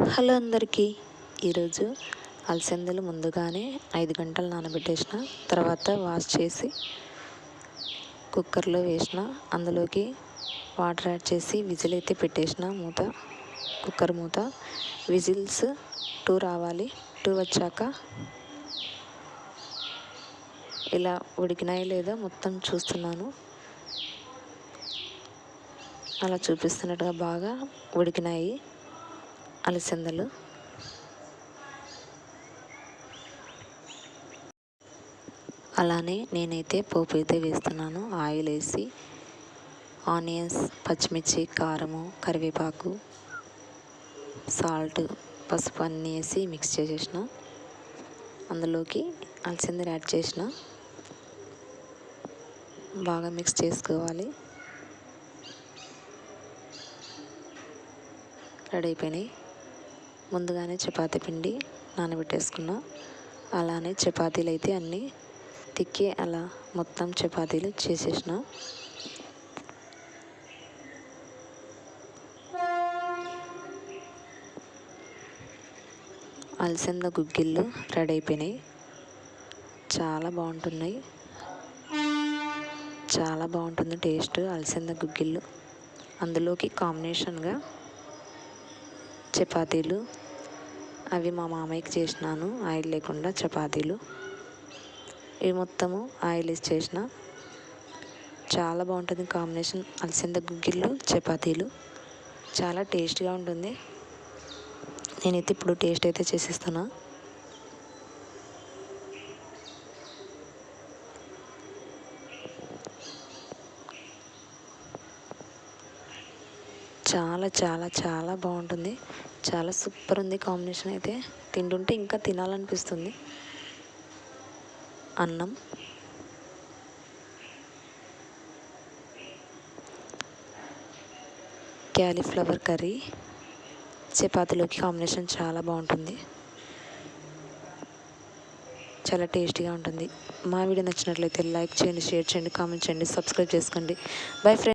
Hello అందరికీ. ఈరోజు అలసందలు ముందుగానే ఐదు గంటలు నానబెట్టేసిన తర్వాత వాష్ చేసి కుక్కర్లో వేసిన అందులోకి వాటర్ యాడ్ చేసి విజిల్ అయితే పెట్టేసిన మూత కుక్కర్ మూత. విజిల్స్ టూ రావాలి. టూ వచ్చాక ఇలా ఉడికినాయో లేదో మొత్తం చూస్తున్నాను. అలా చూపిస్తున్నట్టుగా బాగా ఉడికినాయి. అలసందలు. అలానే నేనైతే పోపు అయితే వేస్తున్నాను. ఆయిల్ వేసి ఆనియన్స్ పచ్చిమిర్చి కారము కరివేపాకు సాల్ట్ పసుపు అన్నీ వేసి మిక్స్ చేసేసిన. అందులోకి అలసందలు యాడ్ చేసిన. బాగా మిక్స్ చేసుకోవాలి. రెడీ అయిపోయినాయి. ముందుగానే చపాతి పిండి నానబెట్టేసుకున్నా. అలానే చపాతీలు అయితే అన్నీ తిక్కి అలా మొత్తం చపాతీలు చేసేసిన. అలసంద గుగ్గిళ్ళు రెడీ అయిపోయినాయి. చాలా బాగుంటున్నాయి. చాలా బాగుంటుంది టేస్ట్ అలసంద గుగ్గిళ్ళు. అందులోకి కాంబినేషన్గా చపాతీలు అవి మా మామయ్యకి చేసినాను ఆయిల్ లేకుండా చపాతీలు. ఇవి మొత్తము ఆయిల్ వేసి చేసిన. చాలా బాగుంటుంది కాంబినేషన్ అలసింద గుగ్గిళ్ళు చపాతీలు. చాలా టేస్ట్గా ఉంటుంది. నేనైతే ఇప్పుడు టేస్ట్ అయితే చేసేస్తున్నా. చాలా చాలా చాలా బాగుంటుంది. చాలా సూపర్ ఉంది కాంబినేషన్ అయితే. తింటుంటే ఇంకా తినాలనిపిస్తుంది. అన్నం. Cauliflower curry. చపాతీలోకి కాంబినేషన్ చాలా బాగుంటుంది. చాలా టేస్టీగా ఉంటుంది. మా వీడియో నచ్చినట్లయితే లైక్ చేయండి షేర్ చేయండి కామెంట్ చేయండి సబ్స్క్రైబ్ చేసుకోండి. By friend